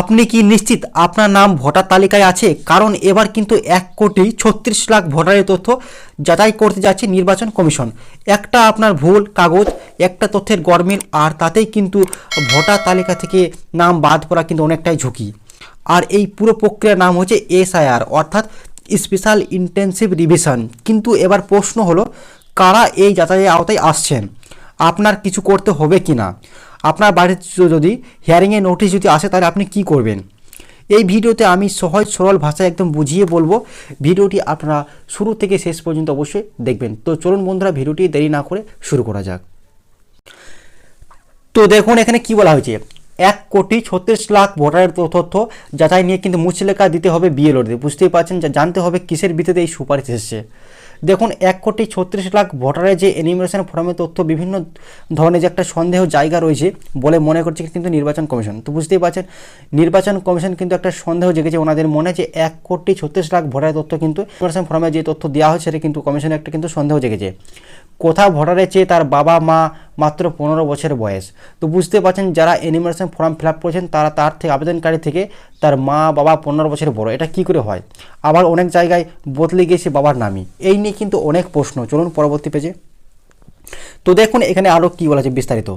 আপনি কি নিশ্চিত আপনার নাম ভোটার তালিকায় আছে? কারণ এবার কিন্তু এক কোটি ছত্রিশ লাখ ভোটারের তথ্য যাচাই করতে যাচ্ছে নির্বাচন কমিশন। একটা আপনার ভুল কাগজ, একটা তথ্যের গরমিল, আর তাতেই কিন্তু ভোটার তালিকা থেকে নাম বাদ পড়া কিন্তু অনেকটাই ঝুঁকি। আর এই পুরো প্রক্রিয়ার নাম হচ্ছে এসআইআর, অর্থাৎ স্পেশাল ইন্টেন্সিভ রিভিশন। কিন্তু এবার প্রশ্ন হলো, কারা এই যাচাইয়ের আওতায় আসছেন? আপনার কিছু করতে হবে কি না আপনার বাড়িতে যদি হিয়ারিংয়ে নোটিশ যদি আসে, তাহলে আপনি কি করবেন? এই ভিডিওতে আমি সহজ সরল ভাষায় একদম বুঝিয়ে বলব। ভিডিওটি আপনারা শুরু থেকে শেষ পর্যন্ত অবশ্যই দেখবেন। তো চলুন বন্ধুরা, ভিডিওটি দেরি না করে শুরু করা যাক। তো দেখুন, এখানে কি বলা হয়েছে? এক কোটি ছত্রিশ লাখ ভোটারের তথ্য যাচাই নিয়ে কিন্তু মুচলেখা দিতে হবে বিএলওদের। বুঝতেই পারছেন যে জানতে হবে কিসের ভিত্তিতে এই সুপারিশ এসেছে। দেখুন, এক কোটি ছত্রিশ লাখ ভোটারের যে এনিমেশন ফর্মের তথ্য, বিভিন্ন ধরনের যে একটা সন্দেহ জায়গা রয়েছে বলে মনে করছে কিন্তু নির্বাচন কমিশন। তো বুঝতেই পারছেন, নির্বাচন কমিশন কিন্তু একটা সন্দেহ জেগেছে। ওনাদের মনে যে এক কোটি ছত্রিশ লাখ ভোটারের তথ্য কিন্তু এনিমেশন ফর্মে যে তথ্য দেওয়া হয়েছে, সেটা কিন্তু কমিশনের একটা কিন্তু সন্দেহ জেগেছে। কোথাও ভোটারের চেয়ে তার বাবা মা মাত্র পনেরো বছর বয়স। তো বুঝতে পারছেন, যারা এনিমেশন ফর্ম ফিল আপ করেছেন, তারা তার থেকে, আবেদনকারী থেকে তার মা, বাবা পনেরো বছর বড়। এটা কি করে হয়? আবার অনেক জায়গায় বদলে গিয়েছে বাবার নামই। এই নিয়ে কিন্তু অনেক প্রশ্ন। চলুন পরবর্তী পেজে তো দেখুন, এখানে আরও কী বলা আছে বিস্তারিত।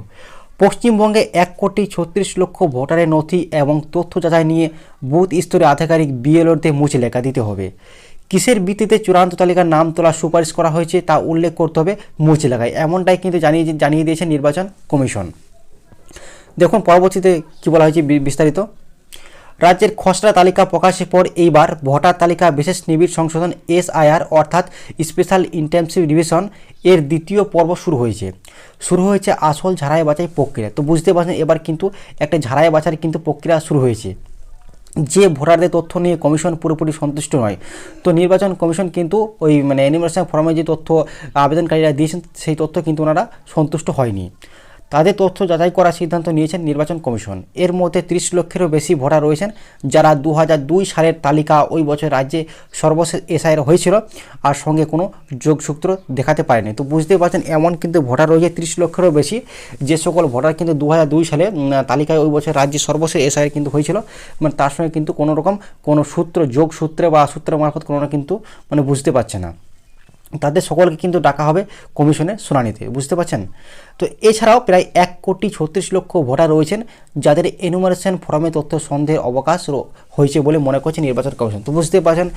পশ্চিমবঙ্গে এক কোটি ছত্রিশ লক্ষ ভোটারের নথি এবং তথ্য যাচাই নিয়ে বুথ স্তরে আধিকারিক বিএলওতে মুছে লেখা দিতে হবে। কিসের ভিত্তিতে চূড়ান্ত তালিকার নাম তোলার সুপারিশ করা হয়েছে তা উল্লেখ করতে হবে মুছে লেখায়। এমনটাই কিন্তু জানিয়ে জানিয়ে দিয়েছে নির্বাচন কমিশন। দেখুন, পরবর্তীতে কী বলা হয়েছে বিস্তারিত? রাজ্যের খসড়া তালিকা প্রকাশের পর এইবার ভোটার তালিকা বিশেষ নিবিড় সংশোধন এসআইআর অর্থাৎ স্পেশাল ইন্টেন্সিভ রিভিশন এর দ্বিতীয় পর্ব শুরু হয়েছে। শুরু হয়েছে আসল ঝাড়াই বাছাই প্রক্রিয়া। তো বুঝতে পারছেন, এবার কিন্তু একটা ঝাড়াই বাছাই কিন্তু প্রক্রিয়া শুরু হয়েছে। যে ভোটারদের তথ্য নিয়ে কমিশন পুরোপুরি সন্তুষ্ট নয়। তো নির্বাচন কমিশন কিন্তু ওই মানে অ্যানিমেশন ফর্মে যে তথ্য আবেদনকারীরা দিয়েছেন, সেই তথ্য কিন্তু ওনারা সন্তুষ্ট হয়নি। তাদের তথ্য যাচাই করার সিদ্ধান্ত নিয়েছেন নির্বাচন কমিশন। এর মধ্যে ত্রিশ লক্ষেরও বেশি ভোটার রয়েছেন, যারা দু সালের তালিকা ওই বছর রাজ্যে সর্বশেষ এসআইয়ের হয়েছিল আর সঙ্গে কোনো যোগসূত্র দেখাতে পারেনি। তো বুঝতেই পারছেন, এমন কিন্তু ভোটার রয়েছে ত্রিশ লক্ষেরও বেশি। যে সকল ভোটার কিন্তু দু সালে তালিকায় ওই বছর রাজ্যে সর্বশেষ এসআইয়ের কিন্তু হয়েছিল মানে তার সঙ্গে কিন্তু কোনো রকম কোনো সূত্র যোগ সূত্রে বা সূত্র মারফত কোনো কিন্তু মানে বুঝতে পারছে না। তাদের সকলকে কিন্তু ডাকা হবে কমিশনের শুনানিতে, বুঝতে পারছেন? তো এছাড়াও প্রায় এক কোটি ছত্রিশ লক্ষ ভোটার রয়েছেন যাদের এনুমারেশন ফর্মে তথ্য সন্দেহের অবকাশ হয়েছে বলে মনে করছে নির্বাচন কমিশন। তো বুঝতে পারছেন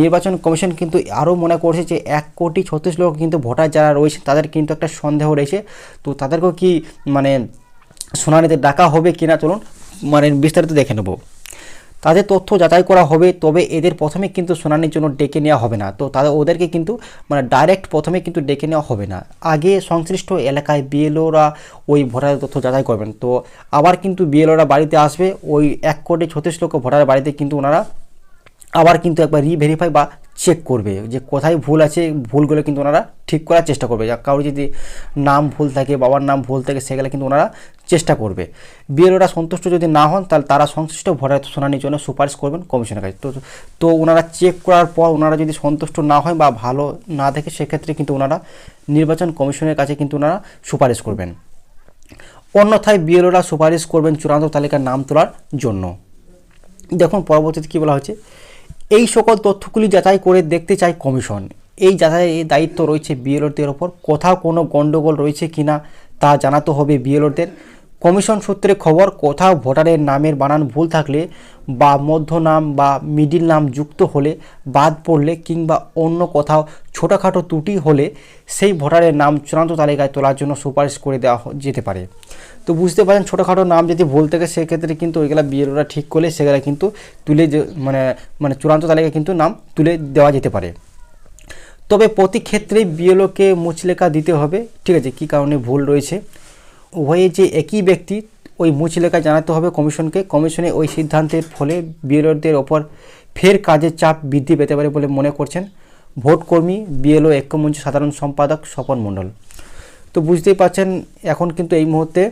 নির্বাচন কমিশন কিন্তু আরও মনে করছে যে এক কোটি ছত্রিশ লক্ষ কিন্তু ভোটার যারা রয়েছে তাদের কিন্তু একটা সন্দেহ রয়েছে। তো তাদেরকেও কি মানে শুনানিতে ডাকা হবে কিনা চলুন মানে বিস্তারিত দেখে নেব। তাদের তথ্য যাচাই করা হবে, তবে এদের প্রথমে কিন্তু শুনানির জন্য ডেকে নেওয়া হবে না। তো তাদের, ওদেরকে কিন্তু মানে ডাইরেক্ট প্রথমে কিন্তু ডেকে নেওয়া হবে না। আগে সংশ্লিষ্ট এলাকায় বিএলওরা ওই ভোটারের তথ্য যাচাই করবেন। তো আবার কিন্তু বিএলওরা বাড়িতে আসবে, ওই এক কোটি ছত্রিশ লক্ষ ভোটারের বাড়িতে কিন্তু ওনারা আবার কিন্তু একবার রিভেরিফাই বা চেক করবে যে কোথায় ভুল আছে, ভুলগুলো কিন্তু ওনারা ঠিক করার চেষ্টা করবে। কারোর যদি নাম ভুল থাকে, বাবার নাম ভুল থাকে, সেগুলো কিন্তু ওনারা চেষ্টা করবে। বিএলওরা সন্তুষ্ট যদি না হন, তাহলে তারা সংশ্লিষ্ট ভোটার শুনানির জন্য সুপারিশ করবেন কমিশনের কাছে। তো তো ওনারা চেক করার পর ওনারা যদি সন্তুষ্ট না হয় বা ভালো না দেখে, সেক্ষেত্রে কিন্তু ওনারা নির্বাচন কমিশনের কাছে কিন্তু ওনারা সুপারিশ করবেন। অন্যথায় বিএলওরা সুপারিশ করবেন চূড়ান্ত তালিকার নাম তোলার জন্য। দেখুন, পরবর্তীতে কী বলা হচ্ছে এই সকল তথ্যগুলি যাচাই করে দেখতে চায় কমিশন। এই যাচাইয়ের দায়িত্ব রয়েছে বিএলওদের ওপর। কোথাও কোনো গণ্ডগোল রয়েছে কিনা তা জানাতে হবে বিএলওদের। কমিশন সূত্রে খবর, কোথাও ভোটারের নামের বানান ভুল থাকলে বা মধ্য নাম বা মিডিল নাম যুক্ত হলে বাদ পড়লে কিংবা অন্য কোথাও ছোটোখাটো ত্রুটি হলে সেই ভোটারের নাম চূড়ান্ত তালিকায় তোলার জন্য সুপারিশ করে দেওয়া যেতে পারে। তো বুঝতে পারেন ছোটোখাটো নাম যদি ভুল থাকে, সেক্ষেত্রে কিন্তু ওইগুলা বিএলওরা ঠিক করলে সেগুলা কিন্তু তুলে মানে মানে চূড়ান্ত তালিকায় কিন্তু নাম তুলে দেওয়া যেতে পারে। তবে প্রতি ক্ষেত্রেই বিএলওকে মুচলেখা দিতে হবে। ঠিক আছে, কী কারণে ভুল রয়েছে? উভয়ে যে একই ব্যক্তি ওই মুচলেখা জানাতে হবে কমিশনকে, কমিশনে ওই সিদ্ধান্তের ফলে বিএলওদের ওপর ফের কাজের চাপ বৃদ্ধি পেতে পারে বলে মনে করছেন ভোটকর্মী বিএলও ঐক্যমঞ্চ সাধারণ সম্পাদক স্বপন মণ্ডল। তো বুঝতেই পারছেন, এখন কিন্তু এই মুহূর্তে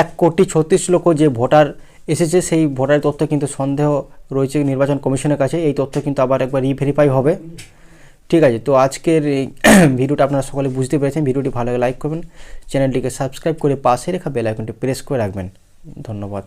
এক কোটি ছত্রিশ লক্ষ যে ভোটার এসেছে, সেই ভোটারের তথ্য কিন্তু সন্দেহ রয়েছে নির্বাচন কমিশনের কাছে। এই তথ্য কিন্তু আবার একবার রিভেরিফাই হবে। ঠিক আছে, তো আজকের এই ভিডিওটা আপনারা সকলে বুঝতে পেরেছেন। ভিডিওটি ভালো লাইক করবেন। চ্যানেলটিকে সাবস্ক্রাইব করে পাশে রেখা বেল আইকনটি প্রেস করে রাখবেন। ধন্যবাদ।